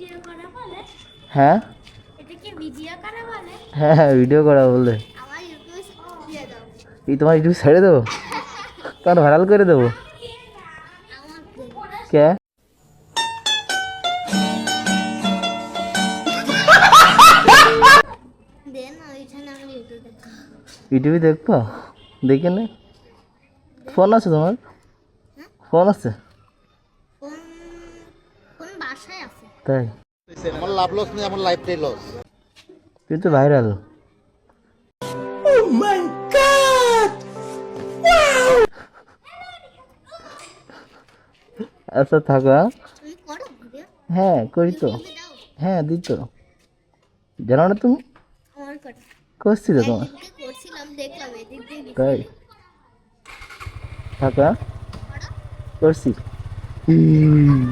Video করা বলে? হ্যাঁ? এটা কি ভিডিও করা বলে? হ্যাঁ হ্যাঁ ভিডিও করা বলে। আমার ইউটিউবে দিয়ে এই তোমার ইউটিউব ছেড়ে দেবো? তোমার ভাইরাল করে দেবো? কে? ইউটিউবে দেখি ইউটিউবে দেখব? দেখে নে। ফোন আছে তোমার? ফোন আছে? কোন কোন বাসায় আছে। তাই? আমার লাভ লস নেই আমার লাইফটাই লস কিন্তু ভাইরাল আচ্ছা থাকো হ্যাঁ? করো হ্যাঁ করি তো। হ্যাঁ দিত জানো না তুমি? করছি তো তোমার। তাই? থাকো হ্যাঁ? করছি। হুম।